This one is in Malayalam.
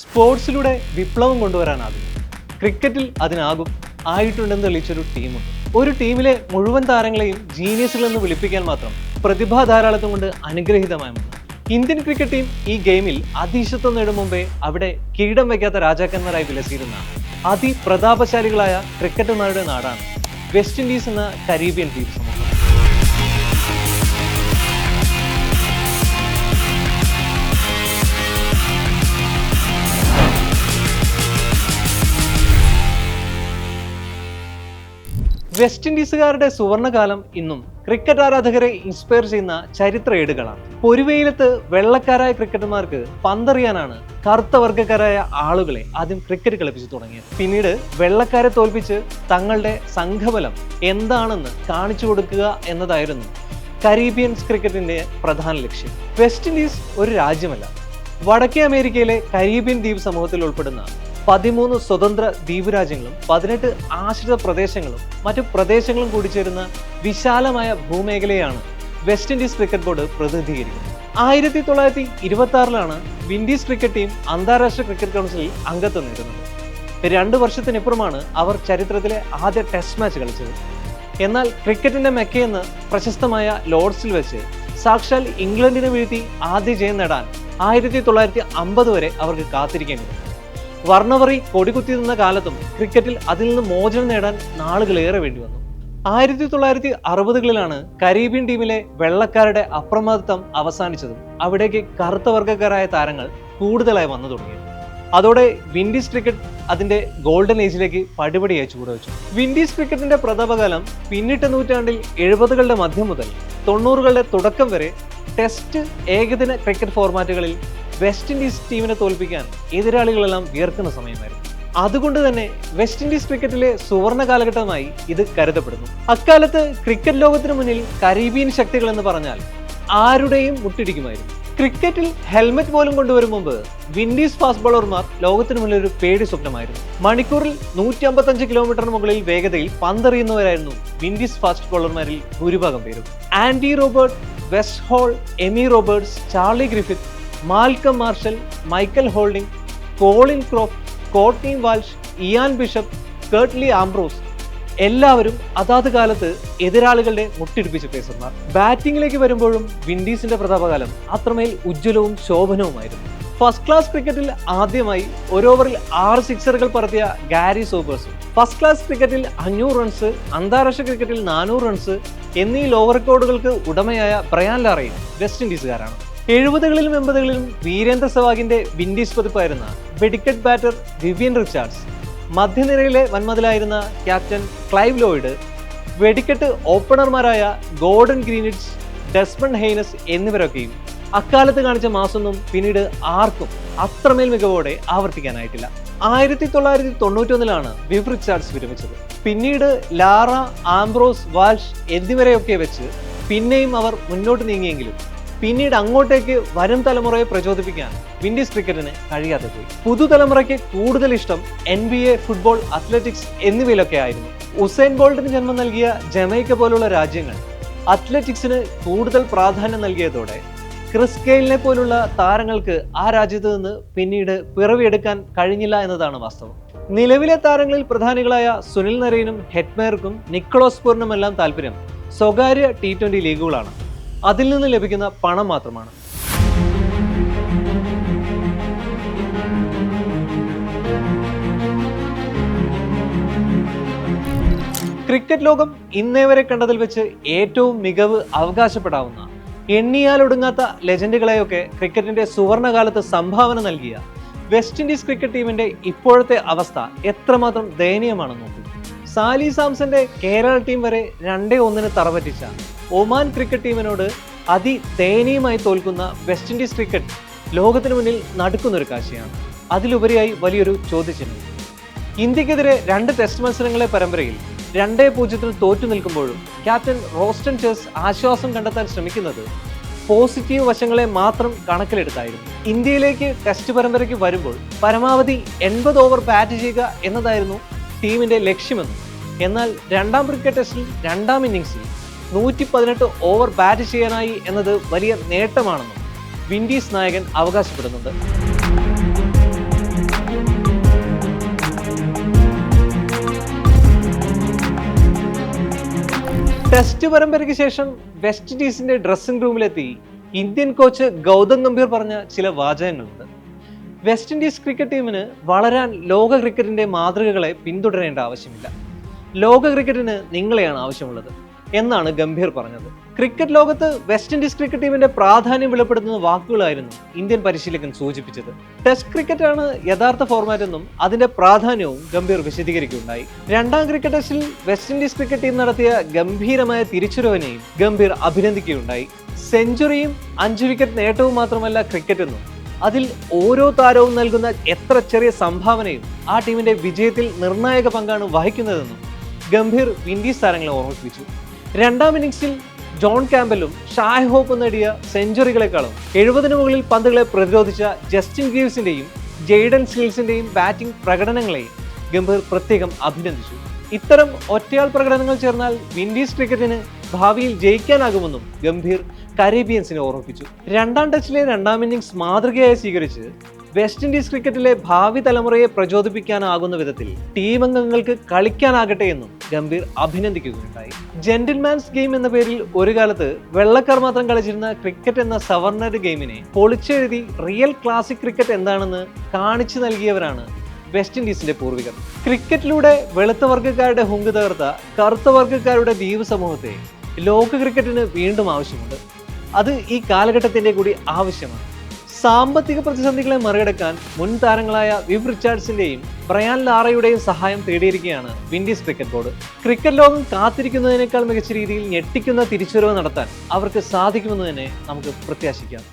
സ്പോർട്സിലൂടെ വിപ്ലവം കൊണ്ടുവരാനാകും. ക്രിക്കറ്റിൽ അതിനാകും ആയിട്ടുണ്ടെന്ന് തെളിയിച്ചൊരു ടീമുണ്ട്. ഒരു ടീമിലെ മുഴുവൻ താരങ്ങളെയും ജീനിയസുകളെന്ന് വിളിപ്പിക്കാൻ മാത്രം പ്രതിഭാ ധാരാളത്വം കൊണ്ട് അനുഗ്രഹീതമായ ഇന്ത്യൻ ക്രിക്കറ്റ് ടീം ഈ ഗെയിമിൽ അതീശത്വം നേടും മുമ്പേ അവിടെ കിരീടം വയ്ക്കാത്ത രാജാക്കന്മാരായി വിലസിയിരുന്ന അതിപ്രതാപശാലികളായ ക്രിക്കറ്റർമാരുടെ നാടാണ് വെസ്റ്റ് ഇൻഡീസ് എന്ന കരീബിയൻ ദ്വീപ് വെസ്റ്റ് ഇൻഡീസുകാരുടെ സുവർണകാലം ഇന്നും ക്രിക്കറ്റ് ആരാധകരെ ഇൻസ്പയർ ചെയ്യുന്ന ചരിത്ര ഏടുകളാണ് പൊരുവെയിലത്ത് വെള്ളക്കാരായ ക്രിക്കറ്റർമാർക്ക് പന്തറിയാനാണ് കറുത്ത വർഗക്കാരായ ആളുകളെ ആദ്യം ക്രിക്കറ്റ് കളിപ്പിച്ചു തുടങ്ങിയത്. പിന്നീട് വെള്ളക്കാരെ തോൽപ്പിച്ച് തങ്ങളുടെ സംഘബലം എന്താണെന്ന് കാണിച്ചു കൊടുക്കുക എന്നതായിരുന്നു കരീബിയൻസ് ക്രിക്കറ്റിന്റെ പ്രധാന ലക്ഷ്യം. വെസ്റ്റ് ഇൻഡീസ് ഒരു രാജ്യമല്ല. വടക്കേ അമേരിക്കയിലെ കരീബിയൻ ദ്വീപ് സമൂഹത്തിൽ ഉൾപ്പെടുന്ന പതിമൂന്ന് സ്വതന്ത്ര ദ്വീപ് രാജ്യങ്ങളും പതിനെട്ട് ആശ്രിത പ്രദേശങ്ങളും മറ്റു പ്രദേശങ്ങളും കൂടി ചേരുന്ന വിശാലമായ ഭൂമേഖലയാണ് വെസ്റ്റ് ഇൻഡീസ് ക്രിക്കറ്റ് ബോർഡ് പ്രതിനിധീകരിക്കുന്നത്. ആയിരത്തി തൊള്ളായിരത്തി ഇരുപത്തി ആറിലാണ് വിൻഡീസ് ക്രിക്കറ്റ് ടീം അന്താരാഷ്ട്ര ക്രിക്കറ്റ് കൗൺസിലിൽ അംഗത്വം നേടുന്നത്. രണ്ട് വർഷത്തിനിപ്പുറമാണ് അവർ ചരിത്രത്തിലെ ആദ്യ ടെസ്റ്റ് മാച്ച് കളിച്ചത്. എന്നാൽ ക്രിക്കറ്റിന്റെ മെക്കയെന്ന് പ്രശസ്തമായ ലോർഡ്സിൽ വെച്ച് സാക്ഷാൽ ഇംഗ്ലണ്ടിനെ വീഴ്ത്തി ആദ്യ ജയം നേടാൻ ആയിരത്തി തൊള്ളായിരത്തി അമ്പത് വരെ അവർക്ക് കാത്തിരിക്കേണ്ടി വർണവറി കൊടികുത്തി നിന്ന കാലത്തും ക്രിക്കറ്റിൽ അതിൽ നിന്ന് മോചനം നേടാൻ നാളുകളേറെ വേണ്ടി വന്നു. ആയിരത്തി തൊള്ളായിരത്തി അറുപതുകളിലാണ് കരീബിയൻ ടീമിലെ വെള്ളക്കാരുടെ അപ്രമാദിത്വം അവസാനിച്ചതും അവിടേക്ക് കറുത്ത വർഗക്കാരായ താരങ്ങൾ കൂടുതലായി വന്നു തുടങ്ങി അതോടെ വിൻഡീസ് ക്രിക്കറ്റ് അതിന്റെ ഗോൾഡൻ ഏജിലേക്ക് പടിപടിയായി വെച്ചു. വിൻഡീസ് ക്രിക്കറ്റിന്റെ പ്രതാപകാലം പിന്നിട്ട നൂറ്റാണ്ടിൽ എഴുപതുകളുടെ മധ്യം മുതൽ തൊണ്ണൂറുകളുടെ തുടക്കം വരെ ടെസ്റ്റ് ഏകദിന ക്രിക്കറ്റ് ഫോർമാറ്റുകളിൽ വെസ്റ്റ് ഇൻഡീസ് ടീമിനെ തോൽപ്പിക്കാൻ എതിരാളികളെല്ലാം വിയർക്കുന്ന സമയമായിരുന്നു. അതുകൊണ്ട് തന്നെ വെസ്റ്റ് ഇൻഡീസ് ക്രിക്കറ്റിലെ സുവർണ കാലഘട്ടമായി ഇത് കരുതപ്പെടുന്നു. അക്കാലത്ത് ക്രിക്കറ്റ് ലോകത്തിന് മുന്നിൽ കരീബിയൻ ശക്തികൾ എന്ന് പറഞ്ഞാൽ ആരുടെയും മുട്ടിടിക്കുമായിരുന്നു. ക്രിക്കറ്റിൽ ഹെൽമെറ്റ് പോലും കൊണ്ടുവരും മുമ്പ് വിൻഡീസ് ഫാസ്റ്റ് ബോളർമാർ ലോകത്തിന് മുന്നിൽ ഒരു പേടി സ്വപ്നമായിരുന്നു. മണിക്കൂറിൽ നൂറ്റി അമ്പത്തഞ്ച് കിലോമീറ്ററിന് മുകളിൽ വേഗതയിൽ പന്തെറിയുന്നവരായിരുന്നു വിൻഡീസ് ഫാസ്റ്റ് ബോളർമാരിൽ ഭൂരിഭാഗം പേരും. Andy Robert Wes Hall Emmy Roberts Charlie Griffith Malcolm Marshall Michael Holding Colin Croft Courtney Walsh Ian Bishop Curtly Ambrose. എല്ലാവരും അതാത് കാലത്ത് എതിരാളികളുടെ മുട്ടിടിപ്പിച്ച് പേസർമാർ. ബാറ്റിംഗിലേക്ക് വരുമ്പോഴും വിൻഡീസിന്റെ പ്രതാപകാലം അത്രമേൽ ഉജ്ജ്വലവും ശോഭനവുമായിരുന്നു. ഫസ്റ്റ് ക്ലാസ് ക്രിക്കറ്റിൽ ആദ്യമായി ഒരോവറിൽ ആറ് സിക്സറുകൾ പറത്തിയ ഗാരി സോബേഴ്സും. ഫസ്റ്റ് ക്ലാസ് ക്രിക്കറ്റിൽ അഞ്ഞൂറ് റൺസ് അന്താരാഷ്ട്ര ക്രിക്കറ്റിൽ നാനൂറ് റൺസ് എന്നീ ലോവർ റെക്കോർഡുകൾക്ക് ഉടമയായ ബ്രയാൻ ലാറയും വെസ്റ്റ് ഇൻഡീസുകാരാണ്. എഴുപതുകളിലും എൺപതുകളിലും വീരേന്ദ്ര സെവാഗിന്റെ വിൻഡീസ് പതിപ്പായിരുന്ന വെഡിക്കറ്റ് ബാറ്റർ വിവിയൻ റിച്ചാർഡ്സ് മധ്യനിരയിലെ വൻമതിലായിരുന്ന ക്യാപ്റ്റൻ ക്ലൈവ് ലോയിഡ് വെടിക്കെട്ട് ഓപ്പണർമാരായ ഗോർഡൻ ഗ്രീനിഡ്സ് ഡെസ്മണ്ട് ഹെയ്നസ് എന്നിവരൊക്കെയും അക്കാലത്ത് കാണിച്ച മാസൊന്നും പിന്നീട് ആർക്കും അത്രമേൽ മികവോടെ ആവർത്തിക്കാനായിട്ടില്ല. ആയിരത്തി തൊള്ളായിരത്തി തൊണ്ണൂറ്റൊന്നിലാണ് വിവ് റിച്ചാർഡ്സ് വിരമിച്ചത്. പിന്നീട് ലാറ ആംബ്രോസ് വാൽഷ് എന്നിവരെയൊക്കെ വെച്ച് പിന്നെയും അവർ മുന്നോട്ട് നീങ്ങിയെങ്കിലും പിന്നീട് അങ്ങോട്ടേക്ക് വരും തലമുറയെ പ്രചോദിപ്പിക്കാൻ വിൻഡീസ് ക്രിക്കറ്റിന് കഴിയാതെ പോയി. പുതുതലമുറയ്ക്ക് കൂടുതൽ ഇഷ്ടം N B A football athletics എന്നിവയിലൊക്കെ ആയിരുന്നു. ഉസൈൻ ബോൾട്ടിന് ജന്മം നൽകിയ ജമൈക്ക പോലുള്ള രാജ്യങ്ങൾ അത്ലറ്റിക്സിന് കൂടുതൽ പ്രാധാന്യം നൽകിയതോടെ ക്രിസ് ഗെയിലിനെ പോലുള്ള താരങ്ങൾക്ക് ആ രാജ്യത്ത് നിന്ന് പിന്നീട് പിറവിയെടുക്കാൻ കഴിഞ്ഞില്ല എന്നതാണ് വാസ്തവം. നിലവിലെ താരങ്ങളിൽ പ്രധാനികളായ സുനിൽ നരേനും ഹെറ്റ്മേർക്കും നിക്കോളോസ് പൂറിനുമെല്ലാം താല്പര്യം സ്വകാര്യ ടി ട്വന്റി ലീഗുകളാണ്. അതിൽ നിന്ന് ലഭിക്കുന്ന പണം മാത്രമാണ്. ക്രിക്കറ്റ് ലോകം ഇന്നേ വരെ കണ്ടതിൽ വെച്ച് ഏറ്റവും മികവ് അവകാശപ്പെടാവുന്ന എണ്ണിയാലൊടുങ്ങാത്ത ലെജൻഡുകളെയൊക്കെ ക്രിക്കറ്റിന്റെ സുവർണകാലത്ത് സംഭാവന നൽകിയ വെസ്റ്റ് ഇൻഡീസ് ക്രിക്കറ്റ് ടീമിന്റെ ഇപ്പോഴത്തെ അവസ്ഥ എത്രമാത്രം ദയനീയമാണെന്ന് നോക്കൂ. സാലി സാംസന്റെ കേരള ടീം വരെ രണ്ടേ ഒന്നിന് തറപറ്റിച്ച ഒമാൻ ക്രിക്കറ്റ് ടീമിനോട് അതിദയനീയമായി തോൽക്കുന്ന വെസ്റ്റ് ഇൻഡീസ് ക്രിക്കറ്റ് ലോകത്തിന് മുന്നിൽ നടക്കുന്നൊരു കാഴ്ചയാണ്. അതിലുപരിയായി വലിയൊരു ചോദ്യചിഹ്നം. ഇന്ത്യക്കെതിരെ രണ്ട് ടെസ്റ്റ് മത്സരങ്ങളെ പരമ്പരയിൽ രണ്ടേ പൂജ്യത്തിൽ തോറ്റു നിൽക്കുമ്പോഴും ക്യാപ്റ്റൻ റോസ്റ്റൺ ചേഴ്സ് ആശ്വാസം കണ്ടെത്താൻ ശ്രമിക്കുന്നത് പോസിറ്റീവ് വശങ്ങളെ മാത്രം കണക്കിലെടുത്തായിരുന്നു. ഇന്ത്യയിലേക്ക് ടെസ്റ്റ് പരമ്പരയ്ക്ക് വരുമ്പോൾ പരമാവധി എൺപത് ഓവർ ബാറ്റ് ചെയ്യുക എന്നതായിരുന്നു ടീമിന്റെ ലക്ഷ്യമെന്നും എന്നാൽ രണ്ടാം ക്രിക്കറ്റ് ടെസ്റ്റിൽ രണ്ടാം ഇന്നിംഗ്സിൽ നൂറ്റി പതിനെട്ട് ഓവർ ബാറ്റ് ചെയ്യാനായി എന്നത് വലിയ നേട്ടമാണെന്നും വിൻഡീസ് നായകൻ അവകാശപ്പെടുന്നുണ്ട്. ടെസ്റ്റ് പരമ്പരയ്ക്ക് ശേഷം വെസ്റ്റ് ഇൻഡീസിന്റെ ഡ്രസ്സിംഗ് റൂമിലെത്തി ഇന്ത്യൻ കോച്ച് ഗൗതം ഗംഭീർ പറഞ്ഞ ചില വാചകങ്ങളുണ്ട്. വെസ്റ്റ് ഇൻഡീസ് ക്രിക്കറ്റ് ടീമിന് വളരാൻ ലോക ക്രിക്കറ്റിന്റെ മാതൃകകളെ പിന്തുടരേണ്ട ആവശ്യമില്ല. ലോക ക്രിക്കറ്റിന് നിങ്ങളെയാണ് ആവശ്യമുള്ളത്. എന്നാണ് ഗംഭീർ പറഞ്ഞത്. ക്രിക്കറ്റ് ലോകത്ത് വെസ്റ്റ് ഇൻഡീസ് ക്രിക്കറ്റ് ടീമിന്റെ പ്രാധാന്യം വെളിപ്പെടുത്തുന്ന വാക്കുകളായിരുന്നു ഇന്ത്യൻ പരിശീലകൻ സൂചിപ്പിച്ചത്. ടെസ്റ്റ് ക്രിക്കറ്റാണ് യഥാർത്ഥ ഫോർമാറ്റ് എന്നും അതിന്റെ പ്രാധാന്യവും ഗംഭീർ വിശദീകരിക്കുകയുണ്ടായി. രണ്ടാം ക്രിക്കറ്റ് ടെസ്റ്റിൽ വെസ്റ്റ് ഇൻഡീസ് ക്രിക്കറ്റ് ടീം നടത്തിയ ഗംഭീരമായ തിരിച്ചുവരവിനെയും ഗംഭീർ അഭിനന്ദിക്കുകയുണ്ടായി. സെഞ്ചുറിയും അഞ്ച് വിക്കറ്റ് നേട്ടവും മാത്രമല്ല ക്രിക്കറ്റ് എന്നും. അതിൽ ഓരോ താരവും നൽകുന്ന എത്ര ചെറിയ സംഭാവനയും ആ ടീമിന്റെ വിജയത്തിൽ നിർണായക പങ്കാണ് വഹിക്കുന്നതെന്നും ഗംഭീർ വിൻഡീസ് താരങ്ങളെ ഓർമ്മിപ്പിച്ചു. രണ്ടാം ഇന്നിംഗ്സിൽ ജോൺ ക്യാമ്പലും ഷായ് ഹോപ്പ് നേടിയ സെഞ്ചുറികളെക്കാളും എഴുപതിനു മുകളിൽ പന്തുകളെ പ്രതിരോധിച്ച ജസ്റ്റിൻ ഗ്രീവ്സിന്റെയും ജെയ്ഡൻ സ്കിൽസിന്റെയും ബാറ്റിംഗ് പ്രകടനങ്ങളെ ഗംഭീർ പ്രത്യേകം അഭിനന്ദിച്ചു. ഇത്തരം ഒറ്റയാൾ പ്രകടനങ്ങൾ ചേർന്നാൽ വിൻഡീസ് ക്രിക്കറ്റിന് ഭാവിയിൽ ജയിക്കാനാകുമെന്നും ഗംഭീർ കരീബിയൻസിനെ ഓർമ്മിപ്പിച്ചു. രണ്ടാം ടച്ചിലെ രണ്ടാം ഇന്നിംഗ്സ് മാതൃകയായി സ്വീകരിച്ച് വെസ്റ്റ് ഇൻഡീസ് ക്രിക്കറ്റിലെ ഭാവി തലമുറയെ പ്രചോദിപ്പിക്കാനാകുന്ന വിധത്തിൽ ടീം അംഗങ്ങൾക്ക് കളിക്കാനാകട്ടെ എന്നും ഗംഭീർ അഭിനന്ദിക്കുകയുണ്ടായി. ജെന്റിൽമാൻസ് ഗെയിം എന്ന പേരിൽ ഒരു കാലത്ത് വെള്ളക്കാർ മാത്രം കളിച്ചിരുന്ന ക്രിക്കറ്റ് എന്ന സവർണർ ഗെയിമിനെ പൊളിച്ചെഴുതി റിയൽ ക്ലാസിക് ക്രിക്കറ്റ് എന്താണെന്ന് കാണിച്ചു നൽകിയവരാണ് വെസ്റ്റ് ഇൻഡീസിന്റെ പൂർവികർ. ക്രിക്കറ്റിലൂടെ വെളുത്ത വർഗക്കാരുടെ ഹുങ്ക് തകർത്ത കറുത്ത വർഗക്കാരുടെ ദ്വീപ് സമൂഹത്തെ ലോക ക്രിക്കറ്റിന് വീണ്ടും ആവശ്യമുണ്ട്. അത് ഈ കാലഘട്ടത്തിന്റെ കൂടി ആവശ്യമാണ്. സാമ്പത്തിക പ്രതിസന്ധികളെ മറികടക്കാൻ മുൻ താരങ്ങളായ വിവ് റിച്ചാർഡ്സിന്റെയും ബ്രയാൻ ലാറയുടെയും സഹായം തേടിയിരിക്കുകയാണ് വിൻഡീസ് ക്രിക്കറ്റ് ബോർഡ്. ക്രിക്കറ്റ് ലോകം കാത്തിരിക്കുന്നതിനേക്കാൾ മികച്ച രീതിയിൽ ഞെട്ടിക്കുന്ന തിരിച്ചുവരവ് നടത്താൻ അവർക്ക് സാധിക്കുമെന്ന് തന്നെ നമുക്ക് പ്രത്യാശിക്കാം.